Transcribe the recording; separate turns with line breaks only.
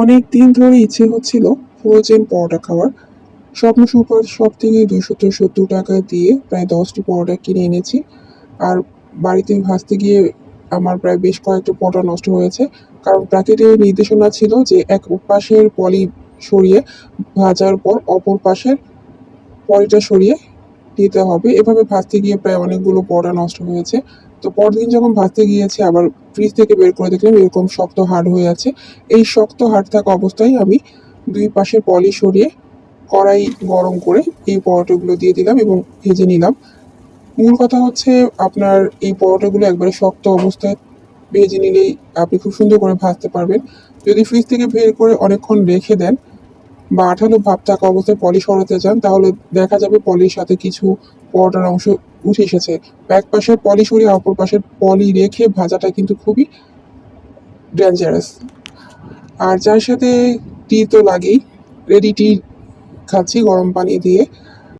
অনেক দিন ধরে ইচ্ছে হচ্ছিল ফ্রোজেন পরোটা খাওয়ার। স্বপ্ন সুপার শপ থেকে দুশো সত্তর টাকা দিয়ে প্রায় দশটি পরোটা কিনে এনেছি। আর বাড়িতে ভাজতে গিয়ে আমার প্রায় বেশ কয়েকটা পরোটা নষ্ট হয়েছে। কারণ প্যাকেটের নির্দেশনা ছিল যে এক পাশের পলি সরিয়ে ভাজার পর অপর পাশের পলিটা সরিয়ে দিতে হবে। এভাবে ভাজতে গিয়ে প্রায় অনেকগুলো পরোটা নষ্ট হয়েছে। তো পরদিন যখন ভাজতে গিয়েছে, আবার ফ্রিজ থেকে বের করে দেখলাম এরকম শক্ত হাড় হয়ে আছে। এই শক্ত হাড় থাকা অবস্থায় আমি দুই পাশের পলি সরিয়ে কড়াই গরম করে এই পরোটাগুলো দিয়ে দিলাম এবং ভেজে নিলাম। মূল কথা হচ্ছে আপনার এই পরোটাগুলো একবারে শক্ত অবস্থায় ভেজে নিলেই আপনি খুব সুন্দর করে ভাজতে পারবেন। যদি ফ্রিজ থেকে বের করে অনেকক্ষণ রেখে দেন বা আঠালো ভাব থাকা অবস্থায় পলি সরাতে চান, তাহলে দেখা যাবে পলির সাথে কিছু পরোটার অংশ উঠে এসেছে। এক পাশের পলি সরিয়ে অপর পাশের পলি রেখে ভাজাটা কিন্তু খুবই ডেঞ্জারাস আর যার সাথে টি তো লাগেই রেডি টি খাচ্ছি, গরম পানি দিয়ে।